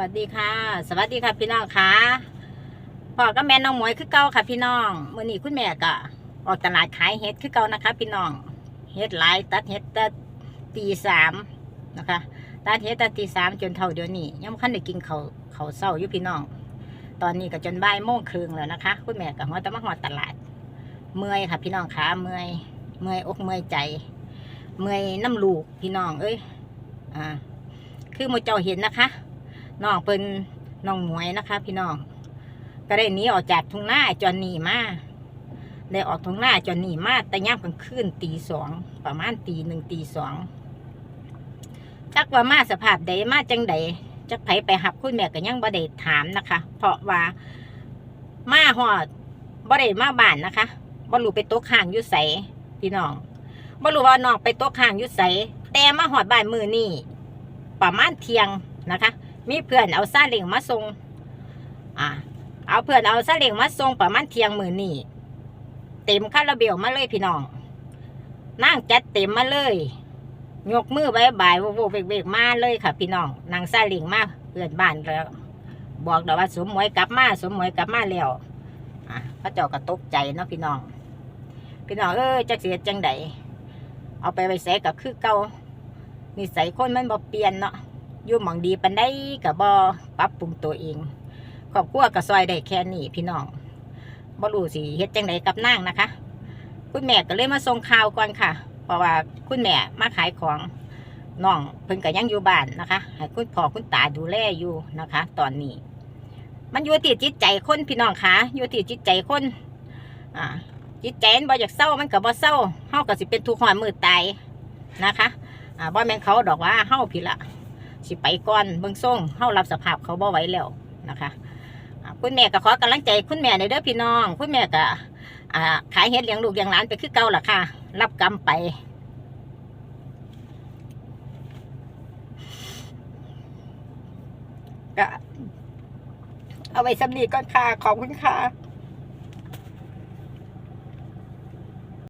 วัสดีค่ะ สวัสดีค่ะพี่น้องค่ะพ่อก็แม่น้องหมวยคือเก่าค่ะพี่น้องมื้อนี้คุณแม่ก็ออกตลาดขายเห็ดคือเก่านะคะ พี่น้องเห็ดหลายตัดเห็ดตัดตีสามนะคะตัดเห็ดตัดตีสามจนเท่าเดี๋ยวนี้ยังบ่คันได้กินเขาเขาเศร้าอยู่พี่น้อง ตอนนี้ก็จนบ่ายโมงครึ่งแล้วนะคะ คุณแม่ก็หัวตะมาหอดตลาด เมื่อยค่ะ พี่น้องค่ะเมื่อยเมื่อยอกเมื่อยใจ เมื่อยน้ำลูกพี่น้อง เอ้ยอ่าคือหมเจ้าเห็นนะคะ น้องเป็นน้องหมวยนะคะ พี่น้อง ก็ได้หนีออกจากทุ่งหน้าจอนหนีมาได้ออกทุ่งหน้าจอนหนีมาแต่ย่ำกลางคืนตีสองประมาณตีหนึ่งตีสองจักว่ามาสภาพใดมาจังใดจักไผไปหับคุณแม่ก็ยังบ่ได้ถามนะคะ เพราะว่ามาหอดบ่ได้มาบ้านนะคะบ่รู้ไปโต๊ะข้างยู่ใสพี่น้องบ่รู้ว่าน้องไปโต๊ะข้างยู่ใสแต่มาหอดบ้านมือนี่ประมาณเที่ยงนะคะ มีเพื่อนเอาซาเล้งมาส่งอ่าเอาเพื่อนเอาซาเล้งมาส่งประมาณเที่ยงมือนี่เต็มคาราเบลมาเลยพี่น้องนั่งจัดเต็มมาเลย ยกมือใบายบายโวโวเบกเบกมาเลยค่ะ พี่น้องนางซาเล้งมาเพื่อนบ้านแล้วบอกเดี๋ยวว่าสมหมวยกลับมาสมหมวยกลับมาแล้วอะพระเจ้าก็ตกใจเนาะพี่น้อง พี่น้องเอ้ยจักเสียจังใดเอาไปไว้ใส่กับคือเก่านิสัยคนมันบ่เปลี่ยนเนาะ อยู่หมองดีปันได้กับบอปรับปรุงตัวเองครอบครัวก็ซอยได้แค่นี้พี่น้องบ่รู้สิเฮ็ดจังไดกับนางนะคะ คุณแม่ก็เลยมาส่งข่าวก่อนค่ะ เพราะว่าคุณแม่มาขายของน้องเพิ่นก็ยังอยู่บ้านนะคะให้คุณพ่อคุณตาดูแลอยู่นะคะ ตอนนี้ มันอยู่ที่จิตใจคนพี่น้องค่ะอยู่ที่จิตใจคนอ่าจิตใจมันบ่อยากเศร้ามันก็บ่เศร้าเฮาก็สิเป็นทุกข์หอยมือตายนะคะอ่าบ่แม่นเขาดอกว่าเฮาพี่ละ สิไปก่อนเบิ่งส่งเฮารับสภาพเขาบ่ไหวแล้วนะคะคุณแม่ก็ขอกำลังใจคุณแม่ในเด้อพี่น้อง คุณแม่ก็อ่าขายเฮ็ดเลี้ยงลูกเลี้ยงหลานไปคือเก่าล่ะค่ะ รับกรรมไปก็เอาไว้สำนีก่อนค่ะ ขอบคุณค่ะ